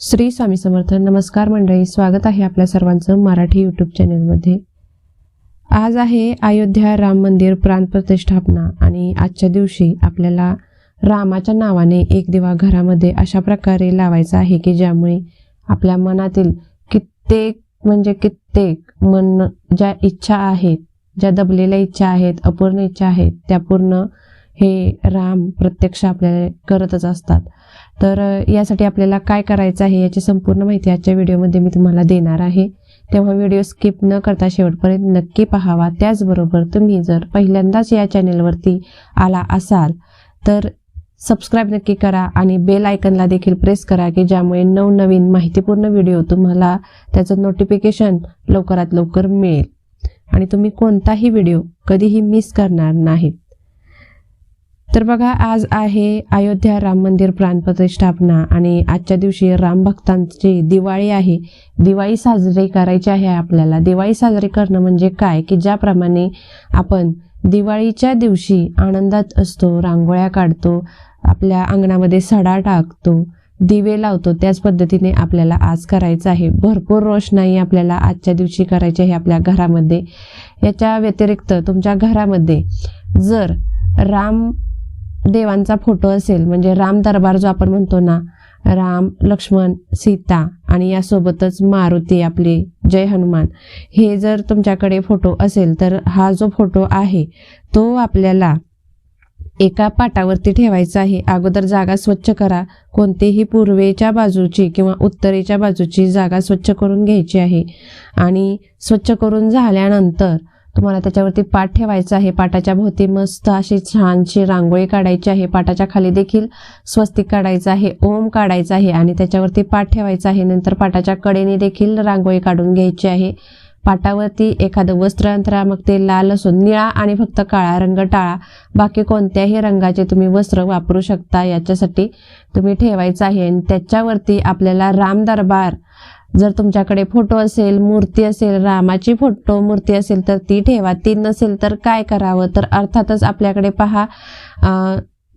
श्री स्वामी समर्थ नमस्कार मंडळी. स्वागत आहे आपल्या सर्वांचं मराठी यूट्यूब चॅनलमध्ये आज आहे अयोध्या राम मंदिर प्राण प्रतिष्ठापना आणि आजच्या दिवशी आपल्याला रामाच्या नावाने एक दिवा घरामध्ये अशा प्रकारे लावायचा आहे की ज्यामुळे आपल्या मनातील कित्येक म्हणजे कित्येक मन ज्या इच्छा आहेत ज्या दबलेल्या इच्छा आहेत अपूर्ण इच्छा आहेत त्या पूर्ण हे राम प्रत्यक्ष आपल्याला करतच असतात. तर यासाठी आपल्याला काय करायचं आहे याची संपूर्ण माहिती आजच्या व्हिडिओमध्ये मी तुम्हाला देणार आहे. तेव्हा व्हिडिओ स्किप न करता शेवटपर्यंत नक्की पाहावा. त्याचबरोबर तुम्ही जर पहिल्यांदाच या चॅनेलवरती आला असाल तर सबस्क्राईब नक्की करा आणि बेल आयकनला देखील प्रेस करा की ज्यामुळे नवनवीन माहितीपूर्ण व्हिडिओ तुम्हाला त्याचं नोटिफिकेशन लवकरात लवकर मिळेल. आणि तुम्ही कोणताही व्हिडिओ कधीही मिस करणार नाहीत. तर बघा आज आहे अयोध्या राम मंदिर प्राणप्रतिष्ठापना आणि आजच्या दिवशी राम भक्तांची दिवाळी आहे. दिवाळी साजरी करायची आहे आपल्याला. दिवाळी साजरी करणं म्हणजे काय? की ज्याप्रमाणे आपण दिवाळीच्या दिवशी आनंदात असतो रांगोळ्या काढतो आपल्या अंगणामध्ये सडा टाकतो दिवे लावतो त्याच पद्धतीने आपल्याला आज करायचं आहे. भरपूर रोषणाई आपल्याला आजच्या दिवशी करायची आहे आपल्या घरामध्ये. याच्या व्यतिरिक्त तुमच्या घरामध्ये जर राम देवांचा फोटो असेल म्हणजे राम दरबार जो आपण म्हणतो ना राम लक्ष्मण सीता आणि यासोबतच मारुती आपले जय हनुमान हे जर तुमच्याकडे फोटो असेल तर हा जो फोटो आहे तो आपल्याला एका पाटावरती ठेवायचा आहे. अगोदर जागा स्वच्छ करा. कोणतीही पूर्वेच्या बाजूची किंवा उत्तरेच्या बाजूची जागा स्वच्छ करून घ्यायची आहे. आणि स्वच्छ करून झाल्यानंतर तुम्हाला त्याच्यावरती पाठ ठेवायचा आहे. पाटाच्या भोवती मस्त अशी छानशी रांगोळी काढायची आहे. पाटाच्या खाली देखील स्वस्तिक काढायचं आहे. ओम काढायचा आहे आणि त्याच्यावरती पाठ ठेवायचा आहे. नंतर पाटाच्या कडेने देखील रांगोळी काढून घ्यायची आहे. पाटावरती एखादं वस्त्र अंतरा मग ते लाल असून निळा आणि फक्त काळा रंग टाळा. बाकी कोणत्याही रंगाचे तुम्ही वस्त्र वापरू शकता. याच्यासाठी तुम्ही ठेवायचं आहे. आणि त्याच्यावरती आपल्याला राम दरबार जर तुमच्याकडे फोटो असेल मूर्ती असेल रामाची फोटो मूर्ती असेल तर ती ठेवा. ती नसेल तर काय करावं? तर अर्थातच आपल्याकडे पहा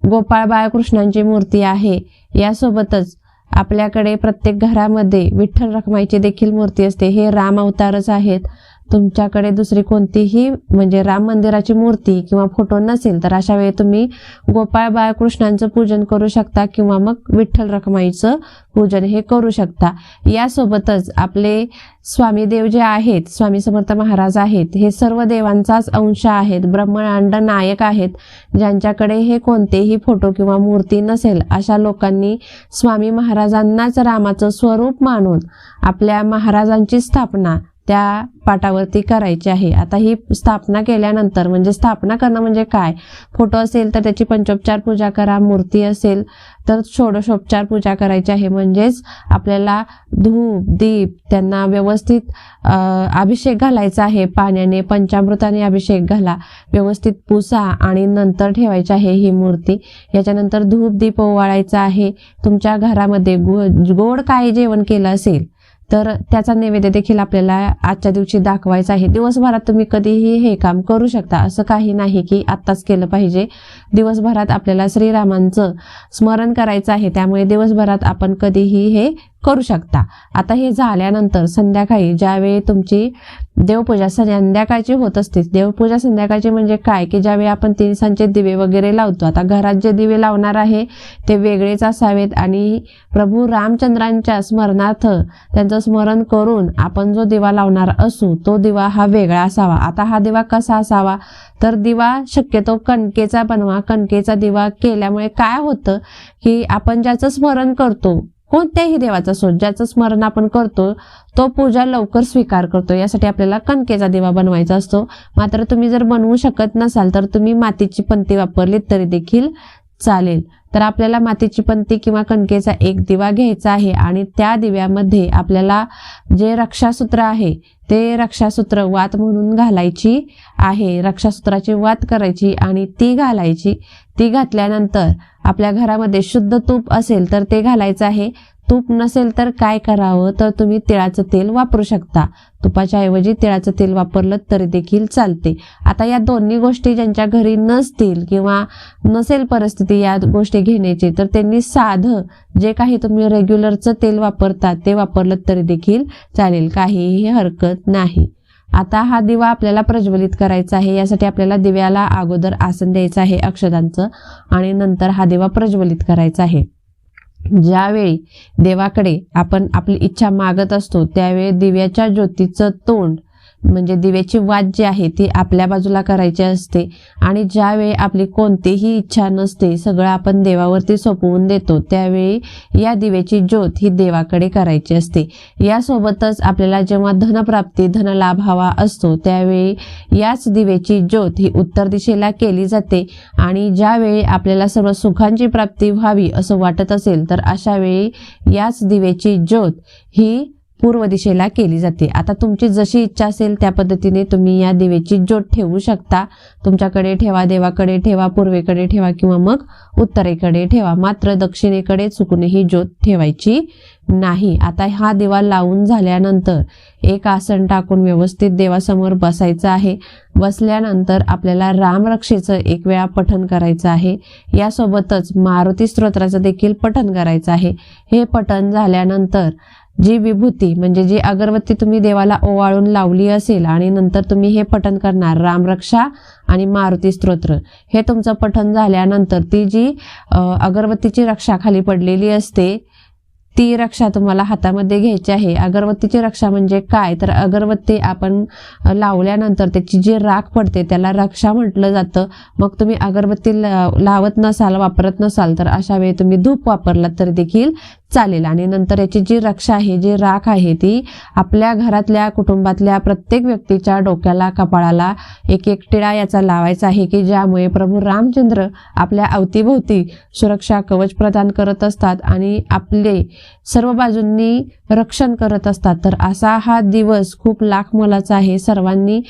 गोपाळ बाळकृष्णांची मूर्ती आहे. यासोबतच आपल्याकडे प्रत्येक घरामध्ये विठ्ठल रखमाईची देखील मूर्ती असते. हे राम अवतारच आहेत. तुमच्याकडे दुसरी कोणतीही म्हणजे राम मंदिराची मूर्ती किंवा फोटो नसेल तर अशा वेळी तुम्ही गोपाळ बाळकृष्णांचं पूजन करू शकता किंवा मग विठ्ठल रखमाईचं पूजन हे करू शकता. यासोबतच आपले स्वामी देव जे आहेत स्वामी समर्थ महाराज आहेत हे सर्व देवांचाच अंश आहेत ब्रह्मांड नायक आहेत ज्यांच्याकडे हे कोणतेही फोटो किंवा मूर्ती नसेल अशा लोकांनी स्वामी महाराजांनाच रामाचं स्वरूप मानून आपल्या महाराजांची स्थापना त्या पाटावरती करायची आहे. आता ही स्थापना केल्यानंतर म्हणजे स्थापना करणं म्हणजे काय? फोटो असेल तर त्याची पंचोपचार पूजा करा मूर्ती असेल तर षोडशोपचार पूजा करायची आहे. म्हणजेच आपल्याला धूप दीप त्यांना व्यवस्थित अभिषेक घालायचा आहे. पाण्याने पंचामृताने अभिषेक घाला व्यवस्थित पुसा आणि नंतर ठेवायची आहे ही मूर्ती. याच्यानंतर धूप दीप ओवाळायचा आहे. तुमच्या घरामध्ये गो- गोड काय जेवण केलं असेल तर त्याचा नैवेद्य देखील आपल्याला आजच्या दिवशी दाखवायचा आहे. दिवसभरात तुम्ही कधीही हे काम करू शकता. असं काही नाही की आत्ताच केलं पाहिजे. दिवसभरात आपल्याला श्रीरामांचं स्मरण करायचं आहे. त्यामुळे दिवसभरात आपण कधीही हे करू शकता. आता हे झाल्यानंतर संध्याकाळी ज्यावेळी तुमची देवपूजा संध्याकाळची होत असते देवपूजा संध्याकाळची म्हणजे काय? की ज्यावेळी आपण तीन सांचे दिवे वगैरे लावतो आता घरात जे दिवे लावणार आहे ते वेगळेच असावेत आणि प्रभू रामचंद्रांच्या स्मरणार्थ त्यांचं स्मरण करून आपण जो दिवा लावणार असू तो दिवा हा वेगळा असावा. आता हा दिवा कसा असावा? तर दिवा शक्यतो कणकेचा बनवा. कणकेचा दिवा केल्यामुळे काय होतं? की आपण ज्याचं स्मरण करतो कोणत्याही देवाचं असो ज्याचं स्मरण आपण करतो तो पूजा लवकर स्वीकार करतो. यासाठी आपल्याला कणकेचा दिवा बनवायचा असतो. मात्र तुम्ही जर बनवू शकत नसाल तर तुम्ही मातीची पंती वापरली तरी देखील चालेल. तर आपल्याला मातीची पंती किंवा कणकेचा एक दिवा घ्यायचा आहे आणि त्या दिव्यामध्ये आपल्याला जे रक्षासूत्र आहे ते रक्षासूत्र वात म्हणून घालायची आहे. रक्षासूत्राची वात करायची आणि ती घालायची. ती घातल्यानंतर आपल्या घरामध्ये शुद्ध तूप असेल तर ते घालायचं आहे. तूप नसेल तर काय करावं? तर तुम्ही तिळाचं तेल वापरू शकता. तुपाच्या ऐवजी तिळाचं तेल वापरलं तरी देखील चालते. आता या दोन्ही गोष्टी ज्यांच्या घरी नसतील किंवा नसेल परिस्थिती या गोष्टी घेण्याची तर त्यांनी साधं जे काही तुम्ही रेग्युलरचं तेल वापरता ते वापरलं तरी देखील चालेल. काहीही हरकत नाही. आता हा दिवा आपल्याला प्रज्वलित करायचा आहे. यासाठी आपल्याला दिव्याला अगोदर आसन द्यायचं आहे अक्षदांचं आणि नंतर हा दिवा प्रज्वलित करायचा आहे. ज्यावेळी देवाकडे आपण आपली इच्छा मागत असतो त्यावेळी दिव्याच्या ज्योतीचं तोंड म्हणजे दिव्याची वाट जी आहे ती आपल्या बाजूला करायची असते आणि ज्यावेळी आपली कोणतीही इच्छा नसते सगळं आपण देवावरती सोपवून देतो त्यावेळी या दिव्याची ज्योत ही देवाकडे करायची असते. यासोबतच आपल्याला जेव्हा धनप्राप्ती धनलाभ हवा असतो त्यावेळी याच दिव्याची ज्योत ही उत्तर दिशेला केली जाते आणि ज्यावेळी आपल्याला सर्व सुखांची प्राप्ती व्हावी असं वाटत असेल तर अशा वेळी याच दिव्याची ज्योत ही पूर्व दिशेला केली जाते. आता तुमची जशी इच्छा असेल त्या पद्धतीने तुम्ही या दिवेची ज्योत ठेवू शकता. तुमच्याकडे ठेवा देवाकडे ठेवा पूर्वेकडे ठेवा किंवा मग उत्तरेकडे ठेवा. मात्र दक्षिणेकडे चुकूनही ज्योत ठेवायची नाही. आता हा दिवा लावून झाल्यानंतर एक आसन टाकून व्यवस्थित देवासमोर बसायचं आहे. बसल्यानंतर आपल्याला रामरक्षेचं एक वेळा पठन करायचं आहे. यासोबतच मारुती स्तोत्राचं देखील पठन करायचं आहे. हे पठन झाल्यानंतर जी विभूती म्हणजे जी अगरबत्ती तुम्ही देवाला ओवाळून लावली असेल आणि नंतर तुम्ही हे पठन करणार रामरक्षा आणि मारुती स्तोत्र हे तुमचं पठन झाल्यानंतर ती जी अगरबत्तीची रक्षा खाली पडलेली असते ती रक्षा तुम्हाला हातामध्ये घ्यायची आहे. अगरबत्तीची रक्षा म्हणजे काय? तर अगरबत्ती आपण लावल्यानंतर त्याची जी राख पडते त्याला रक्षा म्हटलं जातं. मग तुम्ही अगरबत्ती ला- लावत नसाल वापरत नसाल तर अशा वेळी तुम्ही धूप वापरलात तरी देखील चालेल. आणि नंतर याची जी रक्षा आहे जी राख आहे ती आपल्या घरातल्या कुटुंबातल्या प्रत्येक व्यक्तीच्या डोक्याला कपाळाला एक एक टिळा याचा लावायचा आहे की ज्यामुळे प्रभू रामचंद्र आपल्या अवतीभोवती सुरक्षा कवच प्रदान करत असतात आणि आपले सर्व बाजूंनी रक्षण करत असतात. तर असा हा दिवस खूप लाख मोलाचा आहे. सर्वांनी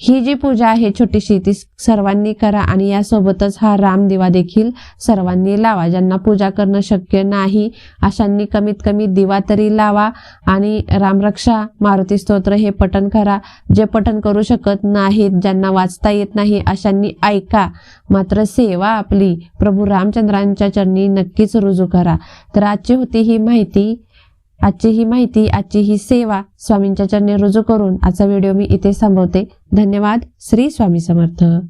ही जी पूजा आहे छोटीशी ती सर्वांनी करा आणि यासोबतच हा रामदिवा देखील सर्वांनी लावा. ज्यांना पूजा करणं शक्य नाही अशांनी कमीत कमी दिवा तरी लावा आणि रामरक्षा मारुती स्तोत्र हे पठन करा. जे पठन करू शकत नाहीत ज्यांना वाचता येत नाही अशांनी ऐका. मात्र सेवा आपली प्रभू रामचंद्रांच्या चरणी नक्कीच रुजू करा. तर आजची होती ही माहिती. आजची ही माहिती आजची ही सेवा स्वामींच्या चरणी रुजू करून आजचा व्हिडिओ मी इथे थांबवते. धन्यवाद. श्री स्वामी समर्थ.